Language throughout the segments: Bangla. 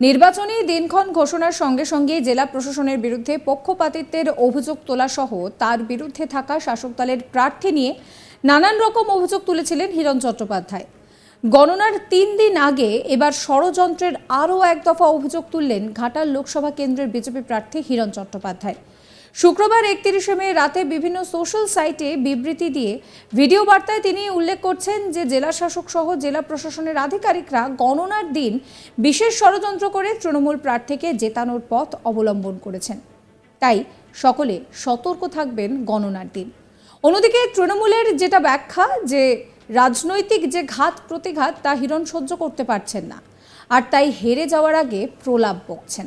নির্বাচনী দিনক্ষণ ঘোষণার সঙ্গে সঙ্গে জেলা প্রশাসনের বিরুদ্ধে পক্ষপাতিত্বের অভিযোগ তোলা সহ তার বিরুদ্ধে থাকা শাসক দলের প্রার্থী নিয়ে নানান রকম অভিযোগ তুলেছিলেন হিরণ চট্টোপাধ্যায়। গণনার তিন দিন আগে এবার ষড়যন্ত্রের আরও এক দফা অভিযোগ তুললেন ঘাটাল লোকসভা কেন্দ্রের বিজেপি প্রার্থী হিরণ চট্টোপাধ্যায়। শুক্রবার একত্রিশে মে রাতে বিভিন্ন সোশ্যাল সাইটে বিবৃতি দিয়ে ভিডিও বার্তায় তিনি উল্লেখ করছেন যে জেলা শাসক সহ জেলা প্রশাসনের আধিকারিকরা গণনার দিন বিশেষ ষড়যন্ত্র করে তৃণমূল প্রার্থীকে জেতানোর পথ অবলম্বন করেছেন। তাই সকলে সতর্ক থাকবেন গণনার দিন। অন্যদিকে তৃণমূলের যেটা ব্যাখ্যা যে রাজনৈতিক যে ঘাত প্রতিঘাত তা হিরণ সহ্য করতে পারছেন না, আর তাই হেরে যাওয়ার আগে প্রলাপ বকছেন।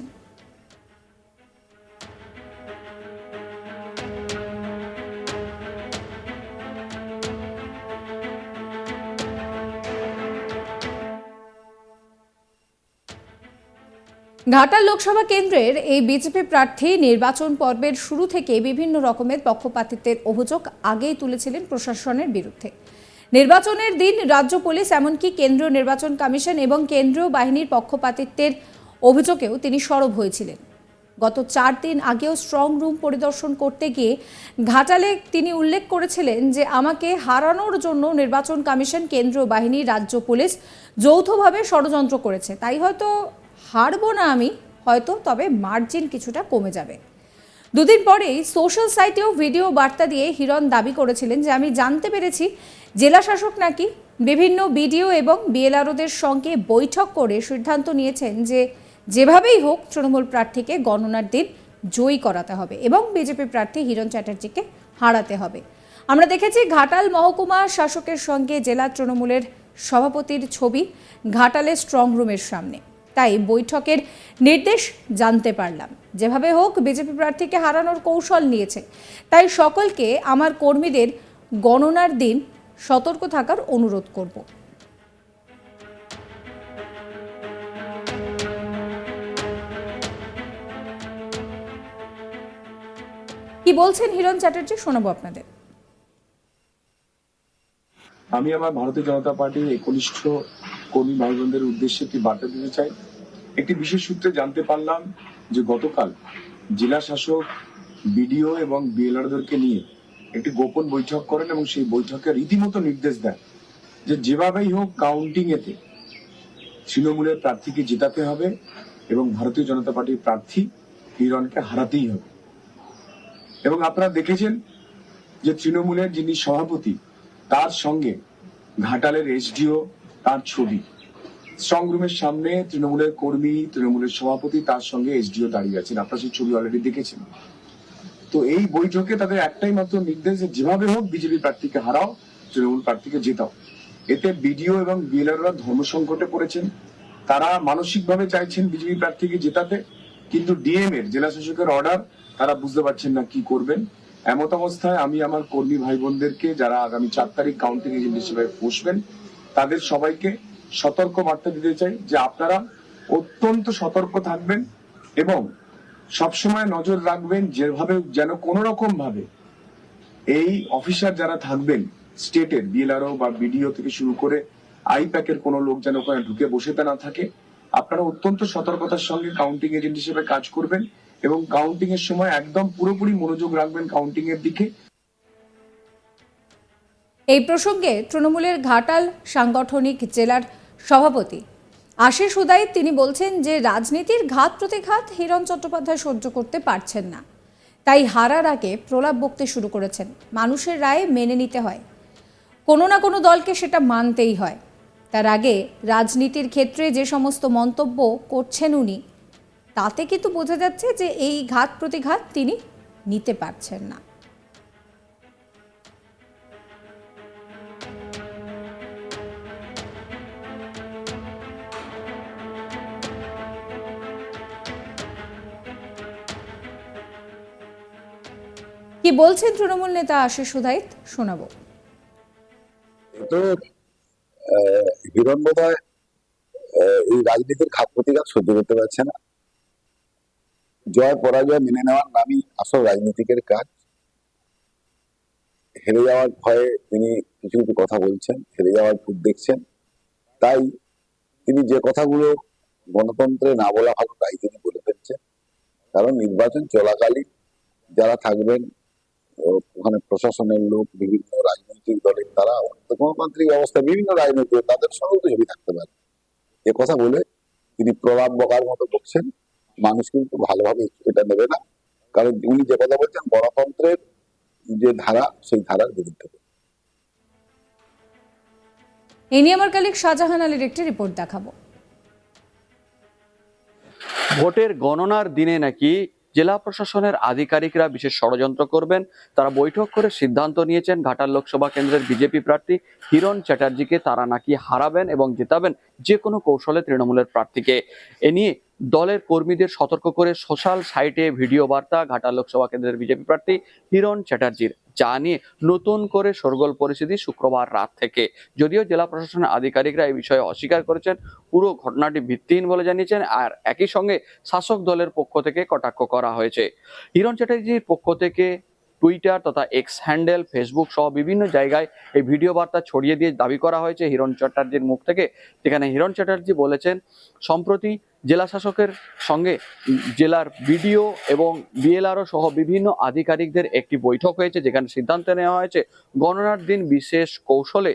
ঘাটাল লোকসভা কেন্দ্রের এই বিজেপি প্রার্থী নির্বাচন পর্বের শুরু থেকে বিভিন্ন রকমের পক্ষপাতিত্বের অভিযোগ আগেই তুলেছিলেন প্রশাসনের বিরুদ্ধে। নির্বাচনের দিন রাজ্য পুলিশ, এমনকি কেন্দ্রীয় নির্বাচন কমিশন এবং কেন্দ্রীয় বাহিনীর পক্ষপাতিত্বের অভিযোগেও তিনি সরব হয়েছিলেন। গত চার দিন আগেও স্ট্রং রুম পরিদর্শন করতে গিয়ে ঘাটালে তিনি উল্লেখ করেছিলেন যে, আমাকে হারানোর জন্য নির্বাচন কমিশন, কেন্দ্রীয় বাহিনী, রাজ্য পুলিশ যৌথভাবে ষড়যন্ত্র করেছে। তাই হয়তো হারবো না আমি, হয়তো তবে মার্জিন কিছুটা কমে যাবে। দুদিন পরেই সোশ্যাল সাইটেও ভিডিও বার্তা দিয়ে হিরণ দাবি করেছিলেন যে, আমি জানতে পেরেছি জেলা শাসক নাকি বিভিন্ন বিডিও এবং বিএলআরওদের সঙ্গে বৈঠক করে সিদ্ধান্ত নিয়েছেন যে, যেভাবেই হোক তৃণমূল প্রার্থীকে গণনার দিন জয়ী করাতে হবে এবং বিজেপি প্রার্থী হিরণ চ্যাটার্জিকে হারাতে হবে। আমরা দেখেছি ঘাটাল মহকুমা শাসকের সঙ্গে জেলা তৃণমূলের সভাপতির ছবি ঘাটালের স্ট্রং রুমের সামনে। তাই বৈঠকের নির্দেশ জানতে পারলাম। যেভাবে হোক, বিজেপি প্রার্থীকে হারানোর কৌশল নিয়েছে। তাই সকলকে আমার কর্মীদের গণনার দিন সতর্ক থাকার অনুরোধ করব। কি বলছেন হিরণ চ্যাটার্জি, শোনাবো আপনাদের। আমি আমার ভারতীয় জনতা পার্টির একনিষ্ঠ কর্মী ভাই বোনদের উদ্দেশ্যে একটি বার্তা দিতে চাই। একটি বিশেষ সূত্রে জানতে পারলাম যে গতকাল জেলা শাসক, বিডিও এবং বিএলআরদেরকে নিয়ে একটি গোপন বৈঠক করেন এবং সেই বৈঠকে রীতিমতো নির্দেশ দেন যে যেভাবেই হোক কাউন্টিং এতে তৃণমূলের প্রার্থীকে জেতাতে হবে এবং ভারতীয় জনতা পার্টির প্রার্থী হিরণকে হারাতেই হবে। এবং আপনারা দেখেছেন যে তৃণমূলের যিনি সভাপতি, তার সঙ্গে ঘাটালের এসডিও তার ছবি। স্ট্রং রুমের সামনে তৃণমূলের কর্মী, তৃণমূলের সভাপতি তার সঙ্গে এসডিও দাঁড়িয়ে আছেন। আপনারা সেই ছবি অলরেডি দেখেছেন। তো এই বৈঠকে তাদের একটাই মাত্র নির্দেশ যেভাবে হোক বিজেপি প্রার্থীকে হারাও, তৃণমূল প্রার্থীকে জেতাও। এতে বিডিও এবং বিএলআররা ধর্ম সংকটে পড়েছেন। তারা মানসিকভাবে চাইছেন বিজেপি প্রার্থীকে জেতাতে, কিন্তু ডিএম এর, জেলা শাসকের অর্ডার তারা বুঝতে পারছেন না কি করবেন। এমত অবস্থায় আমি আমার কর্মী ভাই বোনদেরকে যারা আগামী চার তারিখ কাউন্টিং এজেন্ট হিসেবে বসবেন তাদের সবাইকে সতর্ক বার্তা দিতে চাই যে আপনারা অত্যন্ত সতর্ক থাকবেন এবং সবসময় নজর রাখবেন যেভাবে যেন কোনো রকম ভাবে এই অফিসার যারা থাকবেন, স্টেটের বিএলআরও বা বিডিও থেকে শুরু করে আইপ্যাকের কোনো লোক যেন ওখানে ঢুকে বসেতে না থাকে, আপনারা অত্যন্ত সতর্কতার সঙ্গে কাউন্টিং এজেন্ট হিসেবে কাজ করবেন এবং কাউন্টিং এর সময় একদম পুরোপুরি মনোযোগ রাখবেন কাউন্টিং এর দিকে। এই প্রসঙ্গে তৃণমূলের ঘাটাল সাংগঠনিক জেলার সভাপতি আশিস উদাই তিনি বলছেন যে রাজনীতির ঘাত প্রতিঘাত হিরণ চট্টোপাধ্যায় সহ্য করতে পারছেন না। তাই হারার আগে প্রলাপ বকতে শুরু করেছেন। মানুষের রায় মেনে নিতে হয়। কোনো না কোনো দলকে সেটা মানতেই হয়। তার আগে রাজনীতির ক্ষেত্রে যে সমস্ত মন্তব্য করছেন উনি, তাতে কিন্তু বোঝা যাচ্ছে যে এই ঘাত প্রতিঘাত তিনি নিতে পারছেন না। কি বলছেন তৃণমূল নেতা আশিস সুদাইত শোনাবো। তো আহ, হিরণ আহ, এই রাজনীতির ঘাত প্রতিঘাত সহ্য করতে পারছে না। জয় পরাজয় মেনে নেওয়ার নামই আসল রাজনীতিকের কাজ। হেরে যাওয়ার ভয়ে তিনি কিছু কিছু কথা বলছেন হেরে যাওয়ার ভূত দেখছেন। তাই তিনি যে কথাগুলো গণতন্ত্রে না বলা ভালো তাই তিনি বলে ফেলছেন। কারণ নির্বাচন চলাকালীন যারা থাকবেন ওখানে প্রশাসনের লোক বিভিন্ন রাজনৈতিক দলের তারা গণতান্ত্রিক ব্যবস্থা বিভিন্ন রাজনৈতিক তাদের সঙ্গেও তো ছবি থাকতে পারে। এ কথা বলে তিনি প্রলাপ বকার মতো বকছেন মানুষ কিন্তু ভালোভাবে এটা নেবে না। কারণ উনি যে কথা বলছেন গণতন্ত্রের যে ধারা সেই ধারার বিরুদ্ধে। এই নিয়ে আমার কালিক শাহজাহান আলীর একটি রিপোর্ট দেখাবো। ভোটের গণনার দিনে নাকি জেলা প্রশাসনের আধিকারিকরা বিশেষ ষড়যন্ত্র করবেন। তারা বৈঠক করে সিদ্ধান্ত নিয়েছেন, ঘাটাল লোকসভা কেন্দ্রের বিজেপি প্রার্থী হিরণ চ্যাটার্জিকে তারা নাকি হারাবেন এবং জেতাবেন যে কোনো কৌশলে তৃণমূলের প্রার্থীকে। এ নিয়ে দলের কর্মীদের সতর্ক করে সোশ্যাল সাইটে ভিডিও বার্তা ঘাটা লোকসভা কেন্দ্রের বিজেপি প্রার্থী হিরণ চ্যাটার্জির যা নিয়ে নতুন করে সরগোল পরিস্থিতি শুক্রবার রাত থেকে। যদিও জেলা প্রশাসনের আধিকারিকরা এই বিষয়ে অস্বীকার করেছেন, পুরো ঘটনাটি ভিত্তিহীন বলে জানিয়েছেন আর একই সঙ্গে শাসক দলের পক্ষ থেকে কটাক্ষ করা হয়েছে। হিরণ চ্যাটার্জির পক্ষ থেকে টুইটার তথা এক্স হ্যান্ডেল ফেসবুক সহ বিভিন্ন জায়গায় এই ভিডিও বার্তা ছড়িয়ে দিয়ে দাবি করা হয়েছে হিরণ চ্যাটার্জির মুখ থেকে। যেখানে হিরণ চ্যাটার্জি বলেছেন, সম্প্রতি জেলা শাসকের সঙ্গে জেলার বিডিও এবং বিএলআরও সহ বিভিন্ন আধিকারিকদের একটি বৈঠক হয়েছে, যেখানে সিদ্ধান্ত নেওয়া হয়েছে, গণনার দিন বিশেষ কৌশলে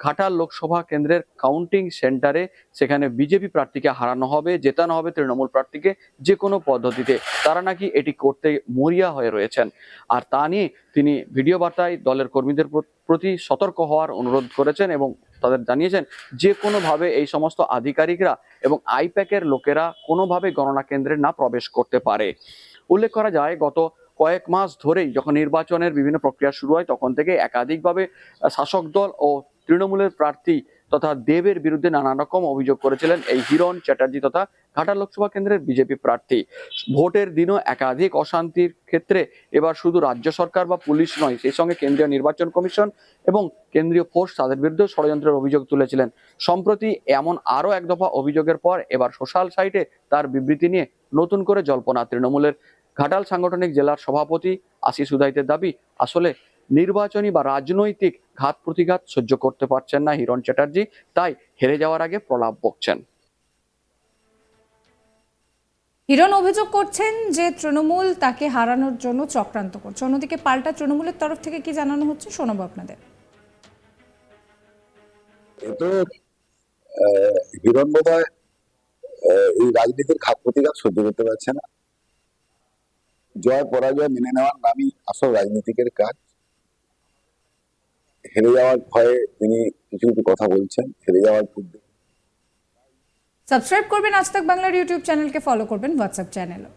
ঘাটাল লোকসভা কেন্দ্রের কাউন্টিং সেন্টারে সেখানে বিজেপি প্রার্থীকে হারানো হবে, জেতানো হবে তৃণমূল প্রার্থীকে যে কোনো পদ্ধতিতে। তারা নাকি এটি করতে মরিয়া হয়ে রয়েছেন। আর তা নিয়ে তিনি ভিডিও বার্তায় দলের কর্মীদের প্রতি সতর্ক হওয়ার অনুরোধ করেছেন এবং তাদের জানিয়েছেন যে কোনোভাবে এই সমস্ত আধিকারিকরা এবং আইপ্যাকের লোকেরা কোনোভাবে গণনা কেন্দ্রে না প্রবেশ করতে পারে। উল্লেখ করা যায়, গত কয়েক মাস ধরেই যখন নির্বাচনের বিভিন্ন প্রক্রিয়া শুরু হয়, তখন থেকে একাধিকভাবে শাসক দল ও তৃণমূলের প্রার্থী তথা দেবের বিরুদ্ধে নানা রকম অভিযোগ করেছিলেন এই হিরণ চ্যাটার্জি তথা ঘাটা লোকসভা কেন্দ্রের বিজেপি প্রার্থী। ভোটের দিনও একাধিক অশান্তির ক্ষেত্রে এবার শুধু রাজ্য সরকার বা পুলিশ নয়, সেই সঙ্গে কেন্দ্রীয় নির্বাচন কমিশন এবং কেন্দ্রীয় ফোর্স তাদের বিরুদ্ধে ষড়যন্ত্রের অভিযোগ তুলেছিলেন। সম্প্রতি এমন আরও এক দফা অভিযোগের পর এবার সোশ্যাল সাইটে তার বিবৃতি নিয়ে নতুন করে জল্পনা। তৃণমূলের ঘাটাল সাংগঠনিক জেলার সভাপতি আশিস উদাইতের দাবি, আসলে নির্বাচনী বা রাজনৈতিক ঘাত প্রতিঘাত সহ্য করতে পারছেন না হিরণ চ্যাটার্জি তাই হেরে যাওয়ার আগে প্রলাপ বকছেন। হিরণ অভিযোগ করছেন যে তৃণমূল তাকে হারানোর জন্য চক্রান্ত করছে। অন্যদিকে পাল্টা তৃণমূলের তরফ থেকে কি জানানো হচ্ছে শোনাবো আপনাদের। হিরণ বোধহয় এই রাজনীতির ঘাত প্রতিঘাত সহ্য করতে পারছে না। জয় পরাজয় মেনে নেওয়ার নামই আসল রাজনীতিকের কাজ। হেরে যাওয়ার ভয়ে তিনি কিছু কিছু কথা বলছেন, হেরে যাওয়ার পূর্বে সাবস্ক্রাইব করবেন আজ তাক বাংলার ইউটিউব চ্যানেলকে ফলো করবেন হোয়াটসঅ্যাপ চ্যানেলও